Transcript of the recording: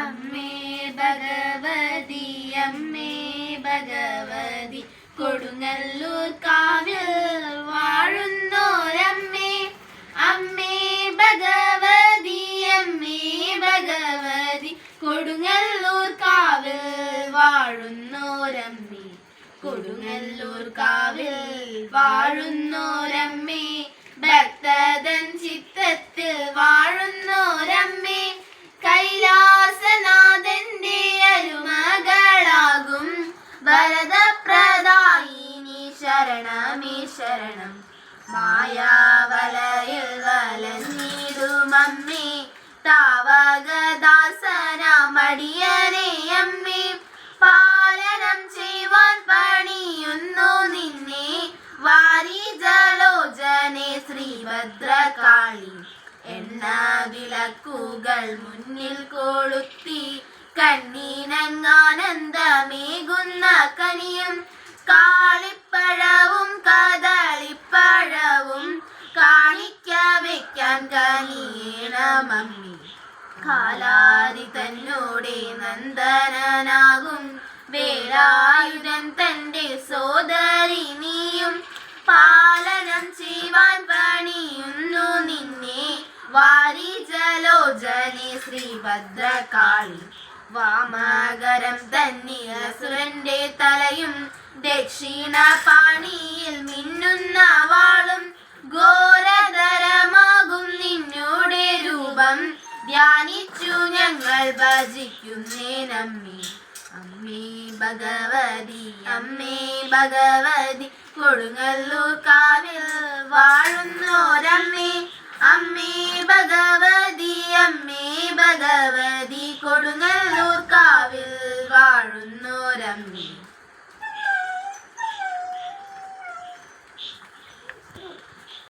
അമ്മേ ഭഗവതി അമ്മേ ഭഗവതി കൊടുങ്ങല്ലൂർ കാവിൽ വാഴുന്നോരമ്മേ. അമ്മേ ഭഗവതി അമ്മേ ഭഗവതി കൊടുങ്ങല്ലൂർ കാവിൽ വാഴുന്നോരമ്മേ. കൊടുങ്ങല്ലൂർ കാവിൽ വാഴുന്നോരമ്മേ. വരദപ്രദായിനി ശരണമേ ശരണം. മായാവലയിൽ വലഞ്ഞിടുമമ്മേ താവകദാസനമടിയനെ അമ്മേ. പാലനം ചെയ്യുവാൻ പണിയുന്നു നിന്നെ വാരി ജലോചനെ ശ്രീഭദ്രകാളി. എണ്ണ വിളക്കുകൾ മുന്നിൽ കൊളുത്തി കണ്ണീനങ്ങാനന്ദമേകുന്ന കനിയണമമ്മി കാലാരി തന്നോടെ നന്ദനാകും വേലായുധൻ തന്റെ സോദരി നീയും പാലനം ചെയ്യുവാൻ പണിയുന്നു നിന്നെ. വാരി ജലോജനെ ശ്രീഭദ്രകാളി. വാമകരം തന്നെ അസുരന്റെ തലയും ദക്ഷിണ പാണിയിൽ രൂപം ധ്യാനിച്ചു ഞങ്ങൾ ഭജിക്കുന്നേ നമ്മി. അമ്മേ ഭഗവതി അമ്മേ ഭഗവതി കൊടുങ്ങല്ലൂർ കാവിൽ